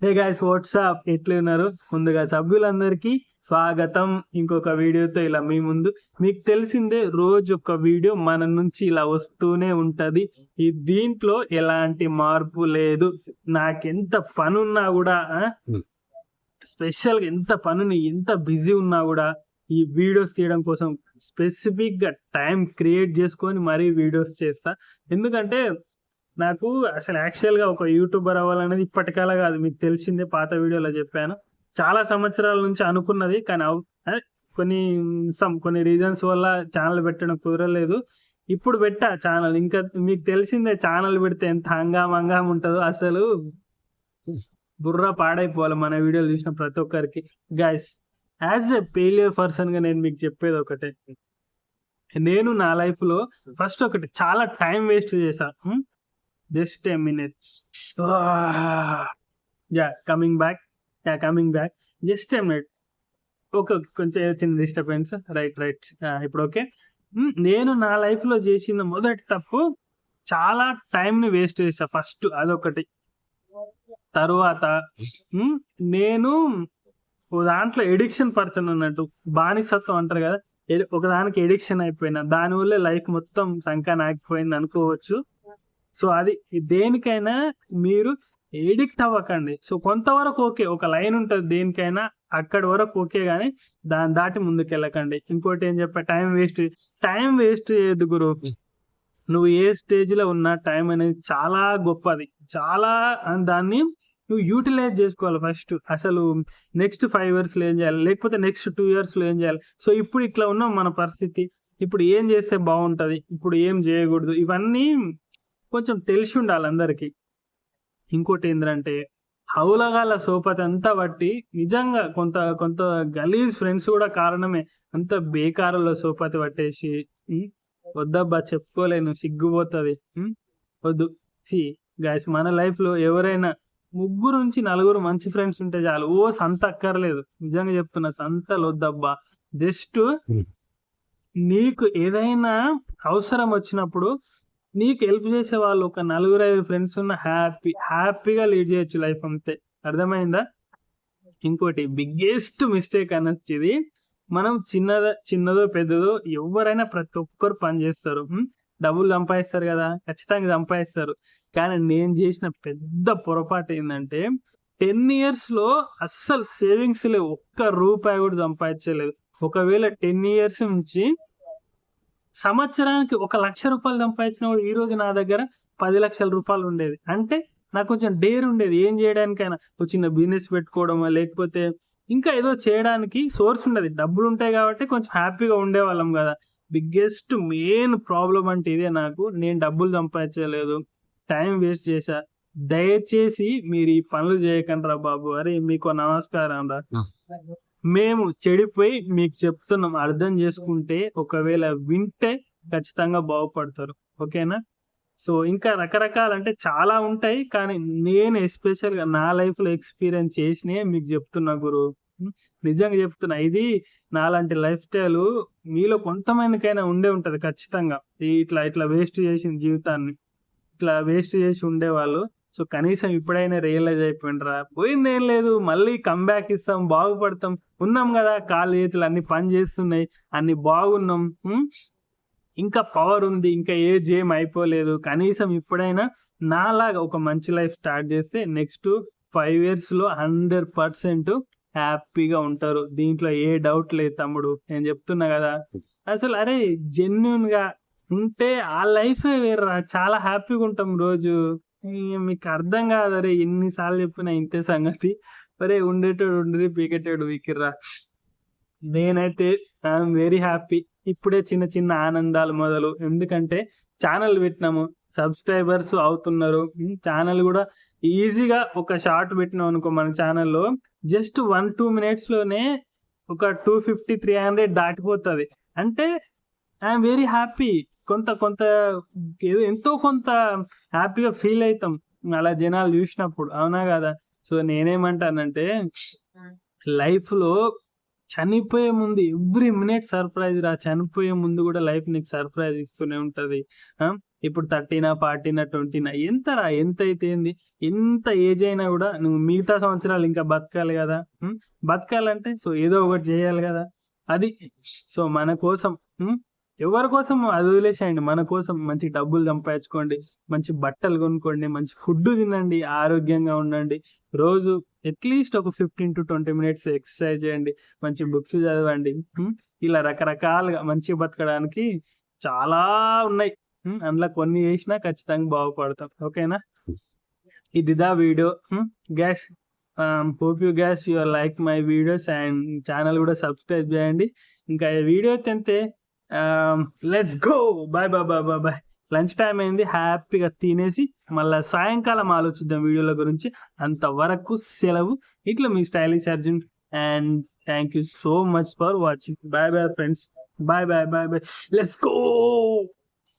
Hey guys WhatsApp ఎట్లా ఉన్నారు ముందుగా సభ్యులందరికీ స్వాగతం. ఇంకొక వీడియోతో ఇలా మీ ముందు. మీకు తెలిసిందే రోజు ఒక వీడియో మన నుంచి ఇలా వస్తూనే ఉంటది. ఈ దీంట్లో ఎలాంటి మార్పు లేదు. నాకెంత పని ఉన్నా కూడా Hmm. స్పెషల్గా ఎంత పనుని ఎంత బిజీ ఉన్నా కూడా ఈ వీడియోస్ తీయడం కోసం స్పెసిఫిక్గా టైం క్రియేట్ చేసుకొని మరీ వీడియోస్ చేస్తా. ఎందుకంటే నాకు అసలు యాక్చువల్గా ఒక యూట్యూబర్ అవ్వాలనేది ఇప్పటికలా కాదు. మీకు తెలిసిందే పాత వీడియోలో చెప్పాను. చాలా సంవత్సరాల నుంచి అనుకున్నది కానీ కొన్ని సమ్ కొన్ని రీజన్స్ వల్ల ఛానల్ పెట్టడం కుదరలేదు. ఇప్పుడు పెట్టా ఛానల్ ఇంకా మీకు తెలిసిందే ఛానల్ పెడితే ఎంత హంగామ హంగామ ఉంటుందో. అసలు బుర్ర పాడైపోవాలి మన వీడియోలు చూసిన ప్రతి ఒక్కరికి. గైస్ యాజ్ ఎ ఫెయిలియర్ పర్సన్గా నేను మీకు చెప్పేది ఒకటే. నేను నా లైఫ్లో ఫస్ట్ ఒకటి చాలా టైం వేస్ట్ చేశా just a minute ya coming back ya coming back just a minute okay కొంచెం చిన్న డిస్టర్బెన్స్ రైట్ రైట్ ఇప్పుడు ఓకే hmm, నేను నా లైఫ్లో చేసిన మొదటి తప్పు చాలా టైం ని వేస్ట్ చేసా ఫస్ట్ అదొకటి. తరువాత hmm, నేను ఓ దాంట్లో ఎడిక్షన్ పర్సన్ అన్నట్టు. బానిసత్వం అంటారు కదా. ఒకదానికి ఎడిక్షన్ అయిపోయినా. దానివల్లే లైఫ్ మొత్తం సంకాన ఆగిపోయింది అనుకోవచ్చు. సో అది దేనికైనా మీరు ఎడిక్ట్ అవ్వకండి. సో కొంతవరకు ఓకే ఒక లైన్ ఉంటుంది దేనికైనా అక్కడి వరకు ఓకే కానీ దాన్ని దాటి ముందుకు వెళ్ళకండి ఇంకోటి ఏం చెప్పా టైం వేస్ట్ టైం వేస్ట్ చేయదు గురు? నువ్వు ఏ స్టేజ్లో ఉన్నా టైం అనేది చాలా గొప్పది. చాలా దాన్ని నువ్వు యూటిలైజ్ చేసుకోవాలి ఫస్ట్. అసలు నెక్స్ట్ ఫైవ్ ఇయర్స్లో ఏం చేయాలి? లేకపోతే నెక్స్ట్ టూ ఇయర్స్లో ఏం చేయాలి? సో ఇప్పుడు ఇట్లా ఉన్నాం మన పరిస్థితి. ఇప్పుడు ఏం చేస్తే బాగుంటది? ఇప్పుడు ఏం చేయకూడదు? ఇవన్నీ కొంచెం తెలిసి ఉండాలి అందరికి. ఇంకోటి ఏంటంటే హౌలగాల సోపతి అంతా బట్టి నిజంగా కొంత కొంత గలీజ్ ఫ్రెండ్స్ కూడా కారణమే. అంత బేకారులో సోపతి పట్టేసి? వద్దబ్బా చెప్పుకోలేను సిగ్గుపోతుంది వద్దు. సి గాయస్ మన లైఫ్లో ఎవరైనా ముగ్గురు నుంచి నలుగురు మంచి ఫ్రెండ్స్ ఉంటే చాలు. ఓ సంత అక్కర్లేదు. నిజంగా చెప్తున్నా సంతలు వద్దబ్బా. జస్ట్. నీకు ఏదైనా అవసరం వచ్చినప్పుడు నీకు హెల్ప్ చేసే వాళ్ళు ఒక నలుగురు ఐదు ఫ్రెండ్స్ ఉన్న హ్యాపీ హ్యాపీగా లీడ్ చేయొచ్చు లైఫ్ అంతే. అర్థమైందా? ఇంకోటి బిగ్గెస్ట్ మిస్టేక్ అనొచ్చు ఇది మనం చిన్నద చిన్నదో పెద్దదో ఎవరైనా ప్రతి ఒక్కరు పని చేస్తారు. డబ్బులు సంపాదిస్తారు కదా ఖచ్చితంగా సంపాదిస్తారు. కానీ నేను చేసిన పెద్ద పొరపాటు ఏంటంటే టెన్ ఇయర్స్లో అస్సలు సేవింగ్స్ లేవు ఒక్క రూపాయి కూడా సంపాదించలేదు. ఒకవేళ టెన్ ఇయర్స్ నుంచి సంవత్సరానికి ఒక లక్ష రూపాయలు సంపాదించిన వాడు ఈ రోజు నా దగ్గర పది లక్షల రూపాయలు ఉండేది. అంటే నాకు కొంచెం డేర్ ఉండేది. ఏం చేయడానికైనా ఒక చిన్న బిజినెస్ పెట్టుకోవడమా లేకపోతే ఇంకా ఏదో చేయడానికి సోర్స్ ఉండదు. డబ్బులు ఉంటాయి కాబట్టి కొంచెం హ్యాపీగా ఉండేవాళ్ళం కదా. బిగ్గెస్ట్ మెయిన్ ప్రాబ్లం అంటే ఇదే నాకు. నేను డబ్బులు సంపాదించలేదు. టైం వేస్ట్ చేశా. దయచేసి మీరు ఈ పనులు చేయకండి రా బాబు. అరే మీకు నమస్కారం రా. మేము చెడిపోయి మీకు చెప్తున్నాం అర్థం చేసుకుంటే ఒకవేళ వింటే ఖచ్చితంగా బాగుపడతారు. ఓకేనా? సో ఇంకా రకరకాల అంటే చాలా ఉంటాయి కానీ నేను ఎస్పెషల్గా నా లైఫ్లో ఎక్స్పీరియన్స్ చేసినవి మీకు చెప్తున్నా గురు. నిజంగా చెప్తున్నా ఇది నాలాంటి లైఫ్ స్టైల్ మీలో కొంతమందికైనా ఉండే ఉంటుంది ఖచ్చితంగా. ఇట్లా ఇట్లా వేస్ట్ చేసిన జీవితాన్ని ఇట్లా వేస్ట్ చేసి ఉండేవాళ్ళు సో కనీసం ఇప్పుడైనా రియలైజ్ అయిపోయిండ్రా పోయిందేం లేదు మళ్ళీ కంబ్యాక్ ఇస్తాం బాగుపడతాం ఉన్నాం కదా కాళ్ళు చేతులు అన్ని పని చేస్తున్నాయి అన్ని బాగున్నాం ఇంకా పవర్ ఉంది ఇంకా ఏజ్ ఏం అయిపోలేదు. కనీసం ఇప్పుడైనా నాలాగా ఒక మంచి లైఫ్ స్టార్ట్ చేస్తే నెక్స్ట్ ఫైవ్ ఇయర్స్లో హండ్రెడ్ పర్సెంట్ హ్యాపీగా ఉంటారు. దీంట్లో ఏ డౌట్ లేదు తమ్ముడు. నేను చెప్తున్నా కదా. అసలు అరే జెన్యున్గా ఉంటే ఆ లైఫ్ వేర్రా. చాలా హ్యాపీగా ఉంటాం రోజు. మీకు అర్థం కాదు. అరే ఎన్నిసార్లు చెప్పినా ఇంతే సంగతి. అరే ఉండేటోడు ఉండేది పీకేటోడు వీకిర్రా నేనైతే ఐఎమ్ వెరీ హ్యాపీ ఇప్పుడే చిన్న చిన్న ఆనందాలు మొదలు. ఎందుకంటే ఛానల్ పెట్టినాము. సబ్స్క్రైబర్స్ అవుతున్నారు. ఛానల్ కూడా ఈజీగా ఒక షార్ట్ పెట్టినాం అనుకో మన ఛానల్లో. జస్ట్ వన్ టూ మినిట్స్లోనే ఒక టూ ఫిఫ్టీ త్రీ హండ్రెడ్ దాటిపోతుంది. అంటే ఐఎమ్ వెరీ హ్యాపీ కొంత కొంత ఏదో ఎంతో కొంత హ్యాపీగా ఫీల్ అవుతాం. అలా జనాలు చూసినప్పుడు. అవునా కదా? సో నేనేమంటానంటే లైఫ్లో చనిపోయే ముందు ఎవ్రీ మినిట్ సర్ప్రైజ్ రా. చనిపోయే ముందు కూడా లైఫ్ నీకు సర్ప్రైజ్ ఇస్తూనే ఉంటది. ఇప్పుడు థర్టీనా ఫార్టీనా ట్వంటీనా ఎంతరా? ఎంత అయితే ఏంది? ఎంత ఏజ్ అయినా కూడా నువ్వు మిగతా సంవత్సరాలు ఇంకా బతకాలి కదా. బతకాలంటే సో ఏదో ఒకటి చేయాలి కదా. అది. సో మన కోసం ఎవరి కోసం అది వదిలేసేయండి. మన కోసం మంచి డబ్బులు సంపాదించుకోండి మంచి బట్టలు కొనుక్కోండి మంచి ఫుడ్ తినండి ఆరోగ్యంగా ఉండండి. రోజు అట్లీస్ట్ ఒక fifteen to twenty minutes exercise చేయండి మంచి బుక్స్ చదవండి. ఇలా రకరకాలుగా మంచి బతకడానికి చాలా ఉన్నాయి. అందులో కొన్ని చేసినా ఖచ్చితంగా బాగుపడతాం. ఓకేనా? ఇది the video. Guys hope you guys your like my videos and channel కూడా సబ్స్క్రైబ్ చేయండి. ఇంకా వీడియో తింటే let's go bye bye bye bye bye lunch time అయింది. హ్యాపీగా తినేసి మళ్ళీ సాయంకాలం ఆలోచిద్దాం వీడియోల గురించి. అంతవరకు సెలవు. ఇట్లా మీ stylish Arjun. And thank you so much for watching bye bye friends bye bye bye bye let's go